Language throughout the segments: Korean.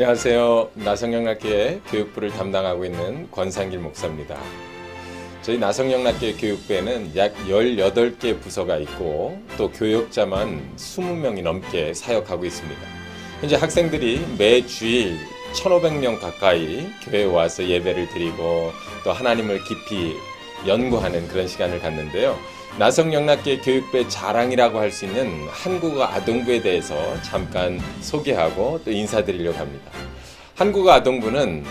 안녕하세요. 나성영락교회 교육부를 담당하고 있는 권상길 목사입니다. 저희 나성영락교회 교육부에는 약 18개 부서가 있고 또 교역자만 20명이 넘게 사역하고 있습니다. 현재 학생들이 매 주일 1,500명 가까이 교회에 와서 예배를 드리고 또 하나님을 깊이 연구하는 그런 시간을 갖는데요. 나성영락계 교육부의 자랑이라고 할 수 있는 한국어 아동부에 대해서 잠깐 소개하고 또 인사드리려고 합니다. 한국어 아동부는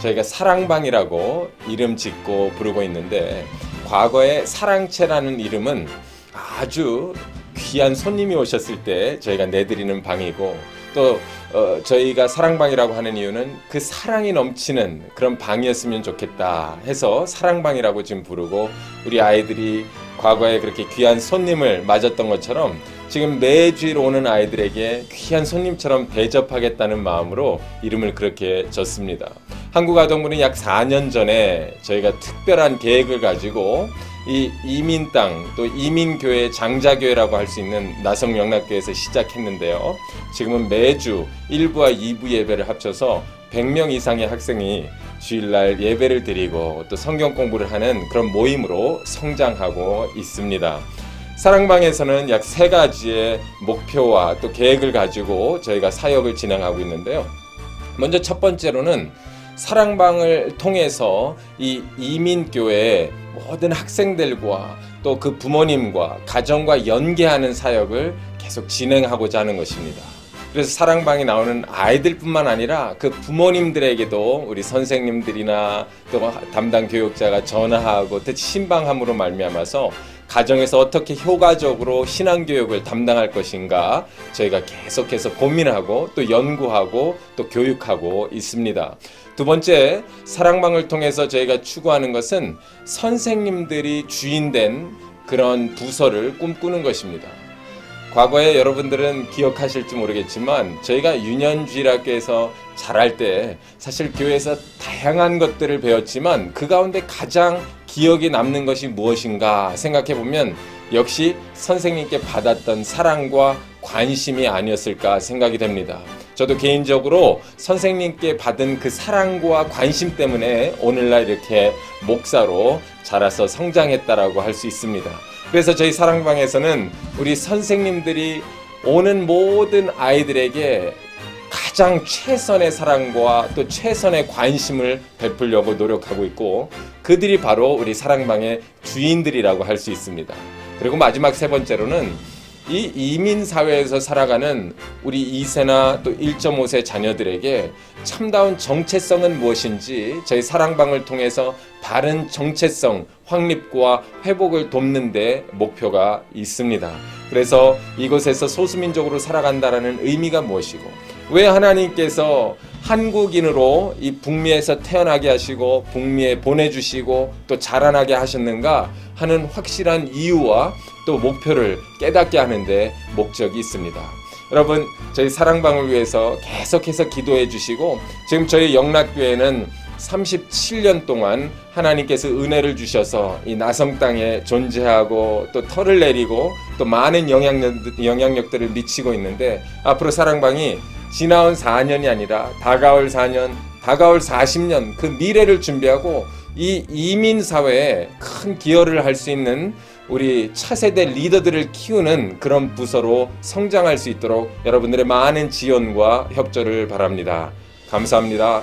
저희가 사랑방이라고 이름 짓고 부르고 있는데 과거에 사랑채라는 이름은 아주 귀한 손님이 오셨을 때 저희가 내드리는 방이고 또 어, 저희가 사랑방이라고 하는 이유는 그 사랑이 넘치는 그런 방이었으면 좋겠다 해서 사랑방이라고 지금 부르고 우리 아이들이 과거에 그렇게 귀한 손님을 맞았던 것처럼 지금 매주일 오는 아이들에게 귀한 손님처럼 대접하겠다는 마음으로 이름을 그렇게 졌습니다. 한국아동부는 약 4년 전에 저희가 특별한 계획을 가지고 이 이민 땅 또 이민교회 장자교회라고 할 수 있는 나성영락교회에서 시작했는데요. 지금은 매주 1부와 2부 예배를 합쳐서 100명 이상의 학생이 주일날 예배를 드리고 또 성경 공부를 하는 그런 모임으로 성장하고 있습니다. 사랑방에서는 약 세 가지의 목표와 또 계획을 가지고 저희가 사역을 진행하고 있는데요. 먼저 첫 번째로는 사랑방을 통해서 이 이민교회 모든 학생들과 또 그 부모님과 가정과 연계하는 사역을 계속 진행하고자 하는 것입니다. 그래서 사랑방에 나오는 아이들뿐만 아니라 그 부모님들에게도 우리 선생님들이나 또 담당 교육자가 전화하고 또 신방함으로 말미암아서 가정에서 어떻게 효과적으로 신앙교육을 담당할 것인가 저희가 계속해서 고민하고 또 연구하고 또 교육하고 있습니다. 두 번째, 사랑방을 통해서 저희가 추구하는 것은 선생님들이 주인된 그런 부서를 꿈꾸는 것입니다. 과거에 여러분들은 기억하실지 모르겠지만 저희가 유년주일학교에서 자랄 때 사실 교회에서 다양한 것들을 배웠지만 그 가운데 가장 기억에 남는 것이 무엇인가 생각해 보면 역시 선생님께 받았던 사랑과 관심이 아니었을까 생각이 됩니다. 저도 개인적으로 선생님께 받은 그 사랑과 관심 때문에 오늘날 이렇게 목사로 자라서 성장했다라고 할 수 있습니다. 그래서 저희 사랑방에서는 우리 선생님들이 오는 모든 아이들에게 가장 최선의 사랑과 또 최선의 관심을 베풀려고 노력하고 있고 그들이 바로 우리 사랑방의 주인들이라고 할 수 있습니다. 그리고 마지막 세 번째로는 이 이민 사회에서 살아가는 우리 2세나 또 1.5세 자녀들에게 참다운 정체성은 무엇인지 저희 사랑방을 통해서 바른 정체성 확립과 회복을 돕는 데 목표가 있습니다. 그래서 이곳에서 소수민족으로 살아간다라는 의미가 무엇이고 왜 하나님께서 한국인으로 이 북미에서 태어나게 하시고 북미에 보내주시고 또 자라나게 하셨는가 하는 확실한 이유와 또 목표를 깨닫게 하는데 목적이 있습니다. 여러분 저희 사랑방을 위해서 계속해서 기도해 주시고 지금 저희 영락교회는 37년 동안 하나님께서 은혜를 주셔서 이 나성 땅에 존재하고 또 털을 내리고 또 많은 영향력, 영향력들을 미치고 있는데 앞으로 사랑방이 지나온 4년이 아니라 다가올 4년, 다가올 40년 그 미래를 준비하고 이 이민 사회에 큰 기여를 할 수 있는 우리 차세대 리더들을 키우는 그런 부서로 성장할 수 있도록 여러분들의 많은 지원과 협조를 바랍니다. 감사합니다.